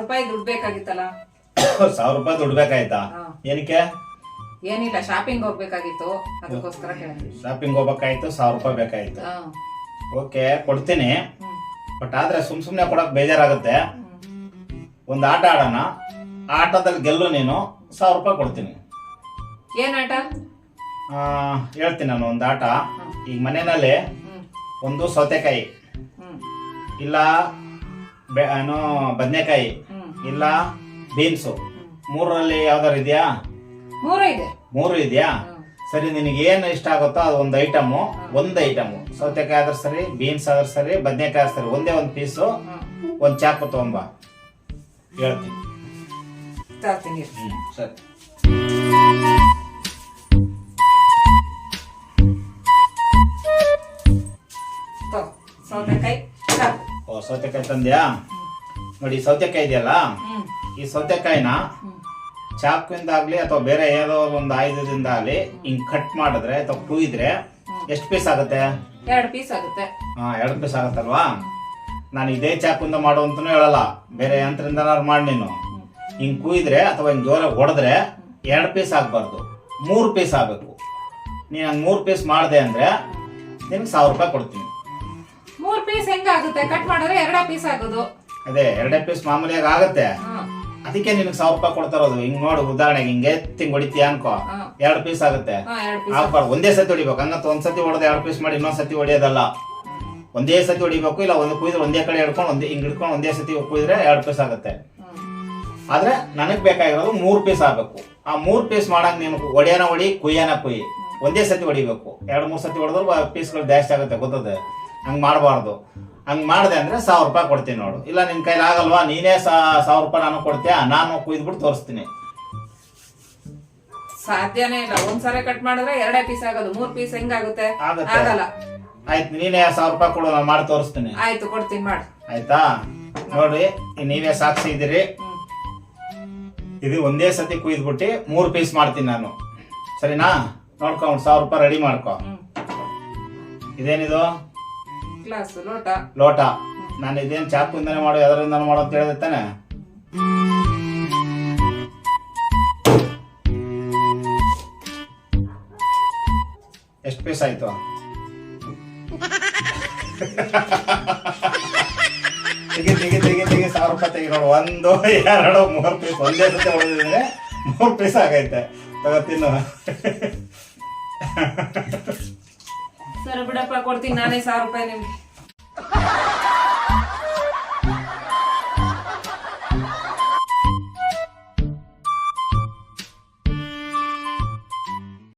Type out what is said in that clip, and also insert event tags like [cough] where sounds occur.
ರೂಪಾಯಿ ದುಡ್ಡು ಬೇಕಾಗಿತ್ತಲ್ಲ? ಸಾವಿರ ರೂಪಾಯಿ ದುಡ್ಡು [coughs] ಬೇಕಾಯ್ತಾ? ಹಾ. ಏನಕ್ಕೆ? ಏನಿಲ್ಲ ಶಾಪಿಂಗ್ ಹೋಗ್ಬೇಕಾಗಿತ್ತು. ಅದಕ್ಕೋಸ್ಕರ ಕೇಳಿದ್ವಿ ಶಾಪಿಂಗ್ ಹೋಗ್ಬೇಕಾಯ್ತು ಸಾವಿರ ರೂಪಾಯಿ ಬೇಕಾಯ್ತು. ಹಾ. ಓಕೆ ಕೊಡ್ತೀನಿ. ಹ್ಮ್. ಬಟ್ ಆದ್ರೆ ಸುಮ್ ಸುಮ್ನೆ ಕೊಡಕ್ ಬೇಜಾರಾಗುತ್ತೆ. ಹ್ಮ್. ಒಂದು ಆಟ ಆಡೋಣ. ಆಟದಲ್ಲಿ ಗೆಲ್ಲು ನೀನು. ಸಾವಿರ ರೂಪಾಯಿ ಕೊಡ್ತೀನಿ. ಏನ್ ಆಟ? ಆ, ಹೇಳ್ತೀನಿ ನಾನು ಒಂದು ಆಟ. ಹ್ಮ್. ಈಗ ಮನೆಯಲ್ಲಿ ಹ್ಮ್. ಒಂದು ಸೌತೆಕಾಯಿ. ಹ್ಮ್ ಇಲ್ಲ ಬೆ ಏನು ಬದನೆಕಾಯಿ. ಹ್ಮ್. ಇಲ್ಲ ಬೀನ್ಸು. ಮೂರರಲ್ಲಿ ಯಾವ್ದಾರು ಇದೆಯಾ? ಮೂರು ಇದೆ. ಮೂರು ಇದೆಯಾ? ಹ್ಮ್. ಸರಿ ನಿನಗೆ ಏನು ಇಷ್ಟ ಆಗುತ್ತೋ ಅದು ಒಂದು ಐಟಮು ಒಂದು ಐಟಮು. ಸೌತೆಕಾಯಿ ಆದ್ರೆ ಸರಿ ಬೀನ್ಸ್ ಆದ್ರೆ ಸರಿ ಬದನೆಕಾಯಿ ಆದ್ರೆ ಸರಿ ಒಂದೇ ಒಂದು ಪೀಸು ಹ್ಮ್. ಒಂದು ಚಾಕು ತಗೊಂಬ. ಹೇಳ್ತೀನಿ. ತರ್ತೀನಿ ಇರು. ಹ್ಮ್ ಸರಿ. ತಗೋ. ಸೌತೆಕಾಯಿ. ಸೌತೆಕಾಯಿ ತಂದ್ಯಾ? ನೋಡಿ ಈ ಸೌತೆಕಾಯಿ ಇದೆಯಲ್ಲ? ಈ ಸೌತೆಕಾಯಿನ ಚಾಕುವಿಂದ ಆಗ್ಲಿ ಅಥವಾ ಬೇರೆ ಯಾವ್ದೋ ಒಂದು ಆಯುಧದಿಂದ ಆಗ್ಲಿ ಹಿಂಗ್ ಕಟ್ ಮಾಡಿದ್ರೆ ಅಥವಾ ಕುಯ್ದ್ರೆ ಎಷ್ಟು ಪೀಸ್ ಆಗುತ್ತೆ? ಎರಡು ಪೀಸ್ ಆಗುತ್ತೆ. ಹಾ ಎರಡು ಪೀಸ್ ಆಗುತ್ತಲ್ವಾ? ನಾನು ಇದೇ ಚಾಕುಯಿಂದ ಮಾಡು ಅಂತಲೂ ಹೇಳಲ್ಲ. ಬೇರೆ ಯಂತ್ರದಿಂದ ಮಾಡಿ ನೀನು. ಹಿಂಗ್ ಕುಯ್ದ್ರೆ ಅಥವಾ ಹಿಂಗ್ ಜೋರಾಗಿ ಹೊಡೆದ್ರೆ ಎರಡು ಪೀಸ್ ಆಗ್ಬಾರ್ದು. ಮೂರು ಪೀಸ್ ಆಗಬೇಕು. ನೀನು ಹಂಗೆ ಮೂರು ಪೀಸ್ ಮಾಡಿದೆ ಅಂದ್ರೆ ನಿನ್ಗೆ ಸಾವಿರ ರೂಪಾಯಿ ಕೊಡ್ತೀನಿ. ಮೂರ್ ಪೀಸ್ ಹೆಂಗಾಗುತ್ತೆ? ಕಟ್ ಮಾಡಿದ್ರೆ ಎರಡೇ ಪೀಸ್ ಆಗೋದು. ಅದೇ ಎರಡೇ ಪೀಸ್ ಮಾಮೂಲಿಯಾಗಿ ಆಗುತ್ತೆ. ಅದಕ್ಕೆ ನಿನಗೆ ಸಾವಿರ ರೂಪಾಯಿ ಕೊಡ್ತಾರೋದು. ಹಿಂಗ್ ನೋಡು ಉದಾಹರಣೆಗೆ ಹಿಂಗೆ ತಿಂಗ್ ಹೊಡಿತೀಯ ಅನ್ಕೋ. ಎರಡು ಪೀಸ್ ಆಗುತ್ತೆ. ಆಗ್ಬಾರ್ದು. ಒಂದೇ ಸತಿ ಹೊಡಿಬೇಕು. ಹಂಗಂತ ಒಂದ್ ಸತಿ ಹೊಡೆದ ಎರಡು ಪೀಸ್ ಮಾಡಿ ಇನ್ನೊಂದ್ ಸತಿ ಹೊಡಿಯೋದಲ್ಲ. ಒಂದೇ ಸತಿ ಹೊಡಿಬೇಕು ಇಲ್ಲ ಒಂದು ಕುಯ್ದ್ರೆ ಒಂದೇ ಕಡೆ ಹಿಡ್ಕೊಂಡು ಒಂದೇ ಹಿಂಗ್ ಹಿಡ್ಕೊಂಡು ಒಂದೇ ಸತಿ ಕುಯ್ದ್ರೆ ಎರಡು ಪೀಸ್ ಆಗುತ್ತೆ. ಆದ್ರೆ ನನಗ್ ಬೇಕಾಗಿರೋದು ಮೂರ್ ಪೀಸ್ ಆಗ್ಬೇಕು. ಆ ಮೂರ್ ಪೀಸ್ ಮಾಡಕ್ ನೀನು ಒಡೆಯನ ಹೊಡಿ ಕುಯ್ಯನ ಕುಯ್ಯಿ. ಒಂದೇ ಸತಿ ಹೊಡಿಬೇಕು. ಎರಡು ಮೂರ್ ಸತಿ ಹೊಡೆದ್ರು ಪೀಸ್ಗಳು ಜಾಸ್ತಿ ಆಗುತ್ತೆ. ಗೊತ್ತದೆ? ಹಂಗ್ ಮಾಡಬಾರ್ದು. ಹಂಗ್ ಮಾಡಿದೆ ಅಂದ್ರೆ ಸಾವಿರ ರೂಪಾಯಿ ಕೊಡ್ತೀನಿ ನೋಡು. ಇಲ್ಲ ನಿನ್ ಕೈಲಿ ಆಗಲ್ವಾ? ನೀನೇ ಸಾವಿರ ರೂಪಾಯಿ ನಾನು ಕೊಡ್ತೀಯ? ನಾನು ಕುಯ್ದ್ಬಿಟ್ಟು ತೋರಿಸ್ತೀನಿ. ಸಾಧ್ಯನೇ ಇಲ್ಲ. ಒಂದ್ಸರಿ ಕಟ್ ಮಾಡಿದ್ರೆ ಎರಡೇ ಪೀಸ್ ಆಗೋದು. ಮೂರ್ ಪೀಸ್ ಹೆಂಗಾಗುತ್ತೆ? ಆಗುತ್ತೆ. ಆಗಲ್ಲ. ಆಯ್ತು ನೀನೇ ಸಾವಿರ ರೂಪಾಯಿ ಕೊಡು ನಾನು ಮಾಡಿ ತೋರಿಸ್ತೀನಿ. ಆಯ್ತು ಕೊಡ್ತೀನಿ ಮಾಡಿ. ಆಯ್ತಾ? ನೋಡ್ರಿ ನೀನೇ ನೀವೇ ಸಾಕ್ಷಿ ಇದ್ದೀರಿ. ಇದು ಒಂದೇ ಸತಿ ಕುಯ್ದ್ಬಿಟ್ಟು ಮೂರು ಪೀಸ್ ಮಾಡ್ತೀನಿ ನಾನು. ಸರಿನಾ? ನೋಡ್ಕೊ ಒಂದು ಸಾವಿರ ರೂಪಾಯಿ ರೆಡಿ ಮಾಡ್ಕೊ. ಹ್ಮ್. ಇದೇನಿದು? ಗ್ಲಾಸ್ ಲೋಟ. ಲೋಟ. ನಾನು ಇದೇನು ಚಾಕುಯಿಂದನೇ ಮಾಡೋ, ಯಾವ್ದರಿಂದನೇ ಮಾಡೋ ಅಂತ ಹೇಳಿದೆ ತಾನೆ? ಎಷ್ಟು ಪೀಸ್ ಆಯ್ತು? ತೆಗಿ ತೆಗಿ ತೆಗಿ ತೆಗಿ, ಸಾವಿರ ರೂಪಾಯಿ ತೆಗಿ ನೋಡು ಒಂದು, ಎರಡು, ಮೂರು ಪೀಸ್. ಒಂದೇ ಸತಿ ಹೊಡೆದಿದ್ರೆ ಮೂರು ಪೀಸ್ ಆಗೈತೆ. ತಗೋ ತಿನ್ನು. ಸರಿ ಬಿಡಪ್ಪ ಕೊಡ್ತೀನಿ ನಾನೇ ಸಾವಿರ ರೂಪಾಯಿ ನಿಮ್ಗೆ.